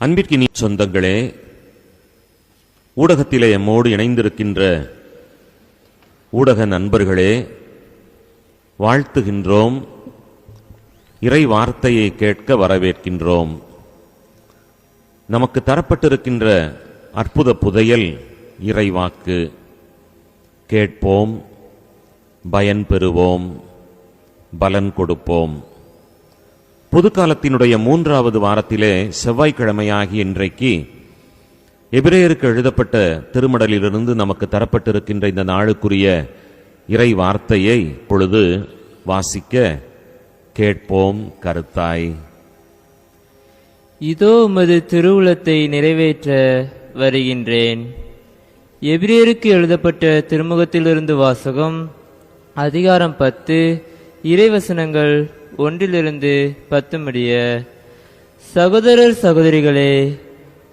அன்பிற்கினி சொந்தங்களே ஊடகத்திலே எம்மோடு இணைந்திருக்கின்ற ஊடக நண்பர்களே வாழ்த்துகின்றோம் இறை வார்த்தையை கேட்க வரவேற்கின்றோம். நமக்கு தரப்பட்டிருக்கின்ற அற்புத புதையல் இறைவாக்கு. கேட்போம் பயன் பெறுவோம் பலன் கொடுப்போம். பொதுக்காலத்தினுடைய மூன்றாவது வாரத்திலே செவ்வாய்க்கிழமையாகி இன்றைக்கு எபிரேயருக்கு எழுதப்பட்ட திருமடலிலிருந்து நமக்கு தரப்பட்டிருக்கின்ற இந்த நாளுக்குரிய இறை வார்த்தையை பொழுது வாசிக்க கேட்போம் கருத்தாய். இதோ உமது திருவுளத்தை நிறைவேற்ற வருகின்றேன். எபிரேயருக்கு எழுதப்பட்ட திருமுகத்திலிருந்து வாசகம் அதிகாரம் பத்து இறைவசனங்கள் ஒன்றிலிருந்து பத்து முடிய சகோதரர் சகோதரிகளே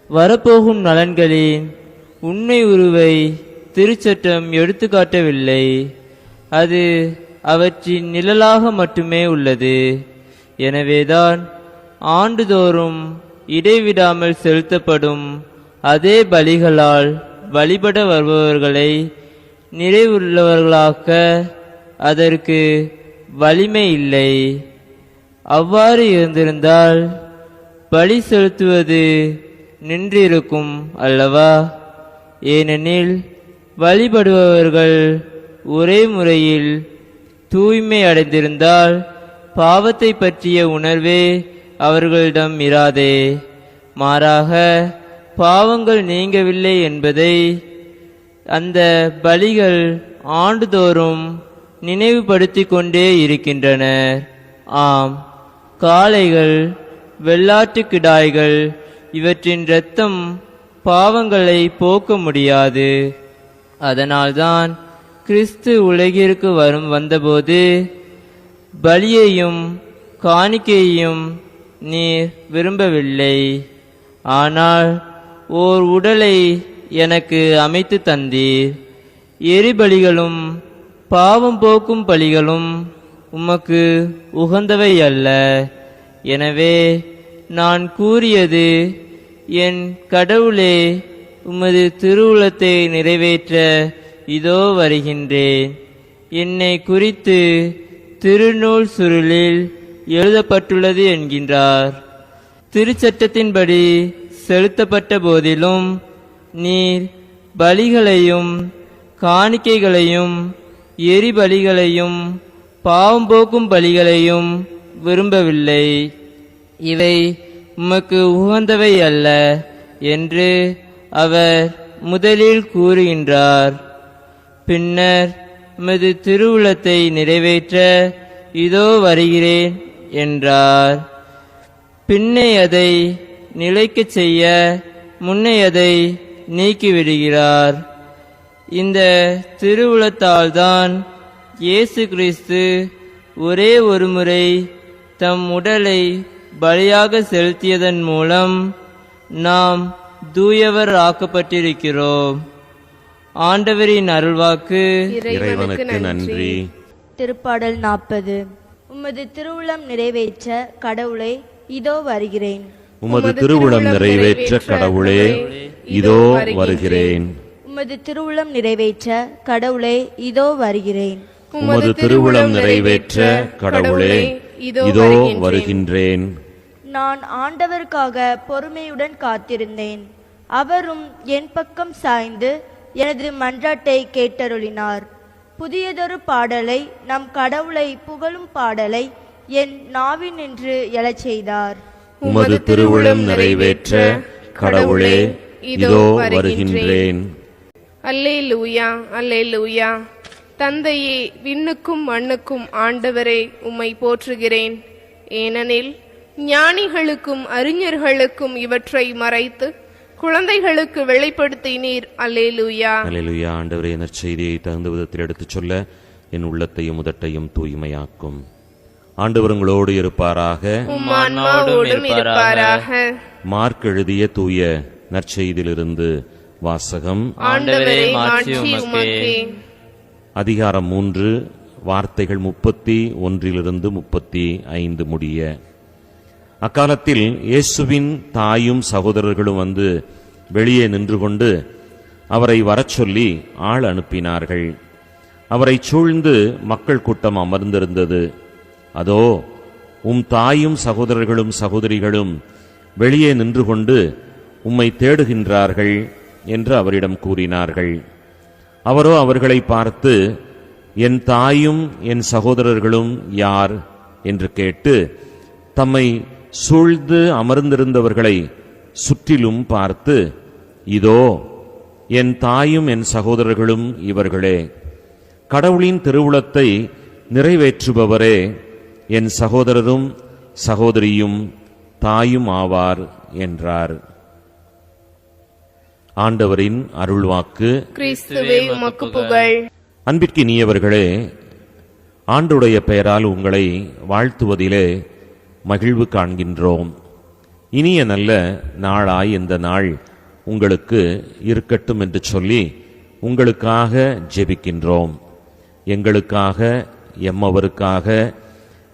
வரப்போகும் நலன்களின் உண்மை உருவை திருச்சட்டம் எடுத்துக்காட்டவில்லை அது அவற்றின் நிழலாக மட்டுமே உள்ளது. எனவேதான் ஆண்டுதோறும் இடைவிடாமல் செலுத்தப்படும் அதே பலிகளால் வழிபட வருபவர்களை நிறைவுள்ளவர்களாக்க அதற்கு வலிமை இல்லை. அவ்வாறு இருந்திருந்தால் பலி செலுத்துவது நின்றிருக்கும் அல்லவா? ஏனெனில் வழிபடுபவர்கள் ஒரே முறையில் தூய்மை அடைந்திருந்தால் பாவத்தை பற்றிய உணர்வே அவர்களிடம் இராதே. மாறாக பாவங்கள் நீங்கவில்லை என்பதை அந்த பலிகள் ஆண்டுதோறும் நினைவுபடுத்திக் கொண்டே இருக்கின்றனர். ஆம். காளைகள் வெள்ளாட்டு கிடாய்கள் இவற்றின் இரத்தம் பாவங்களை போக்க முடியாது. அதனால்தான் கிறிஸ்து உலகிற்கு வரும் வந்தபோது பலியையும் காணிக்கையையும் நீர் விரும்பவில்லை. ஆனால் ஓர் உடலை எனக்கு அமைத்து தந்தீர். எரிபலிகளும் பாவம் போக்கும் பலிகளும் உமக்கு உகந்தவை அல்ல. எனவே நான் கூறியது என் கடவுளே உமது திருவுளத்தை நிறைவேற்ற இதோ வருகின்றேன். என்னை குறித்து திருநூல் சுருளில் எழுதப்பட்டுள்ளது என்கின்றார். திருச்சட்டத்தின்படி செலுத்தப்பட்ட போதிலும் நீர் பலிகளையும் காணிக்கைகளையும் எரிபலிகளையும் பாவம் போக்கும் பலிகளையும் விரும்பவில்லை. இவை உமக்கு உகந்தவை அல்ல என்று அவர் முதலில் கூறுகின்றார். பின்னர் உமது திருவுளத்தை நிறைவேற்ற இதோ வருகிறேன் என்றார். பின்னே அதை நிலைக்கச் செய்ய முன்னே அதை நீக்கிவிடுகிறார். இந்த திருவுளத்தால்தான் இயேசு கிறிஸ்து ஒரே ஒரு முறை தம் உடலை பலியாக செலுத்தியதன் மூலம் நாம் தூயவர் ஆக்கப்பட்டிருக்கிறோம். ஆண்டவரின் அருள்வாக்கு. இறைவனுக்கு நன்றி. திருப்பாடல் நாற்பது. உமது திருவுளம் நிறைவேற்ற கடவுளே இதோ வருகிறேன். உமது திருவுளம் நிறைவேற்ற கடவுளே இதோ வருகிறேன். உமது திருவுளம் நிறைவேற்ற கடவுளே இதோ வருகிறேன். உமது திருவுளம் நிறைவேற்ற கடவுளே இதோ வருகின்றேன். நான் ஆண்டவருக்காக பொறுமையுடன் காத்திருந்தேன். அவரும் என் பக்கம் சாய்ந்து எனது மன்றாட்டை கேட்டருளினார். புதியதொரு பாடலை நம் கடவுளை புகழும் பாடலை என் நாவினின்று எழச் செய்தார். உமது திருவுளம் நிறைவேற்ற கடவுளே இதோ வருகின்றேன். அல்லேலூயா அல்லேலூயா. தந்தையே விண்ணுக்கும் மண்ணுக்கும் ஆண்டவரே உம்மை போற்றுகிறேன். ஏனெனில் ஞானிகளுக்கும் அறிஞர்களுக்கும் இவற்றை மறைத்து குழந்தைகளுக்கு வெளிப்படுத்தினீர். அல்லேலூயா. அல்லேலூயா. ஆண்டவரே நற்செய்தியை தகுந்த விதத்தில் எடுத்துச் சொல்ல என் உள்ளத்தையும் உதட்டையும் தூய்மையாக்கும். ஆண்டவர் உங்களோடு இருப்பாராக. மார்க் எழுதிய தூய நற்செய்தியிலிருந்து வாசகம். ஆண்டவரே அதிகாரம் மூன்று வார்த்தைகள் முப்பத்தி ஒன்றிலிருந்து முப்பத்தி ஐந்து முடிய. அக்காலத்தில் இயேசுவின் தாயும் சகோதரர்களும் வந்து வெளியே நின்று கொண்டு அவரை வரச் சொல்லி ஆள் அனுப்பினார்கள். அவரை சூழ்ந்து மக்கள் கூட்டம் அமர்ந்திருந்தது. அதோ உம் தாயும் சகோதரர்களும் சகோதரிகளும் வெளியே நின்று கொண்டு உம்மை தேடுகின்றார்கள் என்று அவரிடம் கூறினார்கள். அவரோ அவர்களை பார்த்து என் தாயும் என் சகோதரர்களும் யார்? என்று கேட்டு தம்மை சூழ்ந்து அமர்ந்திருந்தவர்களை சுற்றிலும் பார்த்து இதோ என் தாயும் என் சகோதரர்களும் இவர்களே. கடவுளின் திருவுளத்தை நிறைவேற்றுபவரே என் சகோதரரும் சகோதரியும் தாயும் ஆவார் என்றார். ஆண்டவரின் அருள்வாக்கு. கிறிஸ்துவே உமக்கு புகழ். அன்பிற்கினியவர்களே ஆண்டுடைய பெயரால் உங்களை வாழ்த்துவதிலே மகிழ்வு காண்கின்றோம். இனிய நல்ல நாளாய் இந்த நாள் உங்களுக்கு இருக்கட்டும் என்று சொல்லி உங்களுக்காக ஜெபிக்கின்றோம். எங்களுக்காக எம்மவருக்காக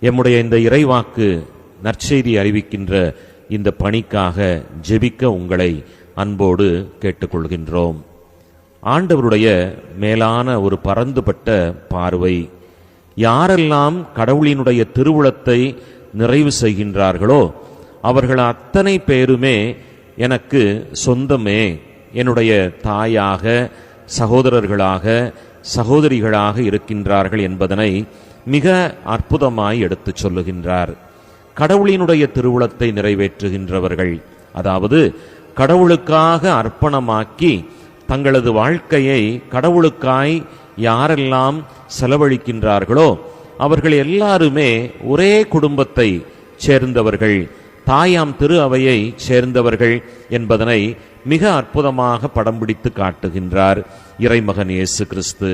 எம்முடைய இந்த இறைவாக்கு நற்செய்தி அறிவிக்கின்ற இந்த பணிக்காக ஜெபிக்க உங்களை அன்போடு கேட்டுக்கொள்கின்றோம். ஆண்டவருடைய மேலான ஒரு பரந்துபட்ட பார்வை யாரெல்லாம் கடவுளினுடைய திருவுளத்தை நிறைவு செய்கின்றார்களோ அவர்கள் அத்தனை பேருமே எனக்கு சொந்தமே. என்னுடைய தாயாக சகோதரர்களாக சகோதரிகளாக இருக்கின்றார்கள் என்பதனை மிக அற்புதமாய் எடுத்துச் சொல்லுகின்றார். கடவுளினுடைய திருவுளத்தை நிறைவேற்றுகின்றவர்கள் அதாவது கடவுளுக்காக அர்ப்பணமாக்கி தங்களது வாழ்க்கையை கடவுளுக்காய் யாரெல்லாம் செலவழிக்கின்றார்களோ அவர்கள் எல்லாருமே ஒரே குடும்பத்தை சேர்ந்தவர்கள் தாயாம் திரு அவையை சேர்ந்தவர்கள் என்பதனை மிக அற்புதமாக படம் பிடித்து காட்டுகின்றார் இறைமகன் இயேசு கிறிஸ்து.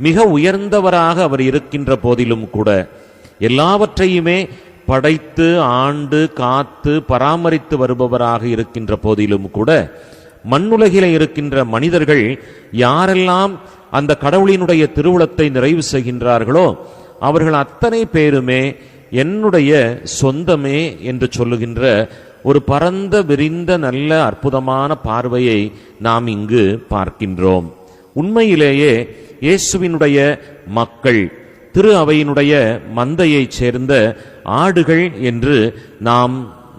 மிக உயர்ந்தவராக அவர் இருக்கின்ற போதிலும் கூட எல்லாவற்றையுமே படைத்து ஆண்டு காத்து பராமரித்து வருபவராக இருக்கின்ற போதிலும் கூட மண்ணுலகிலே இருக்கின்ற மனிதர்கள் யாரெல்லாம் அந்த கடவுளினுடைய திருவுளத்தை நிறைவு செய்கின்றார்களோ அவர்கள் அத்தனை பேருமே என்னுடைய சொந்தமே என்று சொல்லுகின்ற ஒரு பரந்த விரிந்த நல்ல அற்புதமான பார்வையை நாம் இங்கு பார்க்கின்றோம். உண்மையிலேயே இயேசுவினுடைய மக்கள் திரு அவையினுடைய மந்தையைச் சேர்ந்த ஆடுகள் என்று நாம்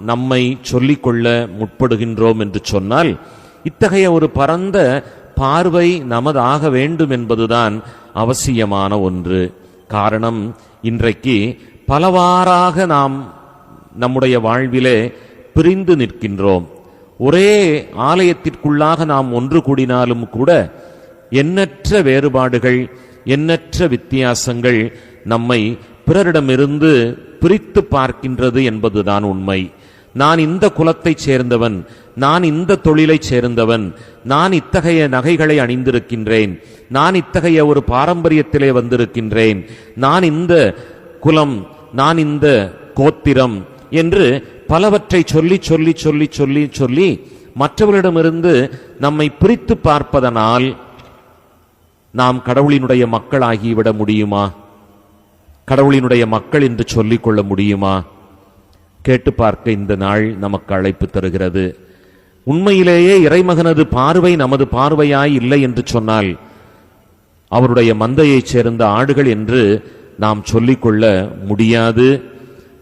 நம்மை சொல்லிக்கொள்ள முற்படுகின்றோம் என்று சொன்னால் இத்தகைய ஒரு பரந்த பார்வை நமதாக வேண்டும் என்பதுதான் அவசியமான ஒன்று. காரணம் இன்றைக்கு பலவாறாக நாம் நம்முடைய வாழ்விலே பிரிந்து நிற்கின்றோம். ஒரே ஆலயத்திற்குள்ளாக நாம் ஒன்று கூடினாலும் கூட எண்ணற்ற வேறுபாடுகள் எண்ணற்ற வித்தியாசங்கள் நம்மை பிறரிடமிருந்து பிரித்து பார்க்கின்றது என்பதுதான் உண்மை. நான் இந்த குலத்தைச் சேர்ந்தவன் நான் இந்த தொழிலைச் சேர்ந்தவன் நான் இத்தகைய நகைகளை அணிந்திருக்கின்றேன் நான் இத்தகைய ஒரு பாரம்பரியத்திலே வந்திருக்கின்றேன் நான் இந்த குலம் நான் இந்த கோத்திரம் என்று பலவற்றை சொல்லி சொல்லி சொல்லி சொல்லி சொல்லி மற்றவர்களிடமிருந்து நம்மை பிரித்து பார்ப்பதனால் நாம் கடவுளினுடைய மக்களாகிவிட முடியுமா? கடவுளினுடைய மக்கள் என்று சொல்லிக் கொள்ள முடியுமா? கேட்டு பார்க்க இந்த நாள் நமக்கு அழைப்பு தருகிறது. உண்மையிலேயே இறைமகனது பார்வை நமது பார்வையாய் இல்லை என்று சொன்னால் அவருடைய மந்தையைச் சேர்ந்த ஆடுகள் என்று நாம் சொல்லிக்கொள்ள முடியாது.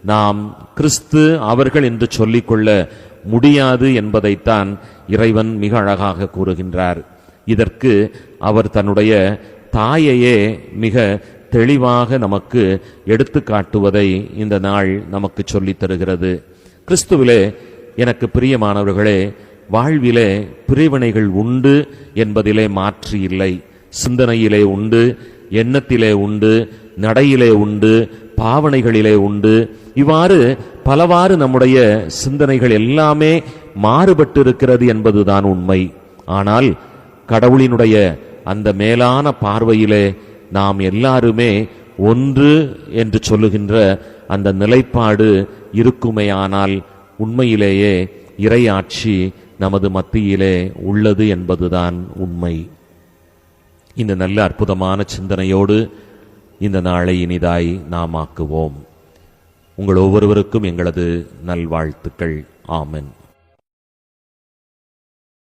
நாம் கிறிஸ்து அவர்கள் என்று சொல்லிக்கொள்ள முடியாது என்பதைத்தான் இறைவன் மிக அழகாக கூறுகின்றார். இதற்கு அவர் தன்னுடைய தாயையே மிக தெளிவாக நமக்கு எடுத்து காட்டுவதை இந்த நாள் நமக்கு சொல்லித் தருகிறது. கிறிஸ்துவிலே எனக்கு பிரியமானவர்களே வாழ்விலே பிரிவினைகள் உண்டு என்பதிலே மாற்று இல்லை. சிந்தனையிலே உண்டு எண்ணத்திலே உண்டு நடையிலே உண்டு பாவனைகளிலே உண்டு. இவ்வாறு பலவாறு நம்முடைய சிந்தனைகள் எல்லாமே மாறுபட்டு இருக்கிறது என்பதுதான் உண்மை. ஆனால் கடவுளினுடைய அந்த மேலான பார்வையிலே நாம் எல்லாருமே ஒன்று என்று சொல்லுகின்ற அந்த நிலைப்பாடு இருக்குமேயானால் உண்மையிலேயே இறையாட்சி நமது மத்தியிலே உள்ளது என்பதுதான் உண்மை. இந்த நல்ல அற்புதமான சிந்தனையோடு இந்த நாளை இனிதாய் நாம் ஆக்குவோம். உங்கள் ஒவ்வொருவருக்கும் எங்களது நல்வாழ்த்துக்கள். ஆமென்.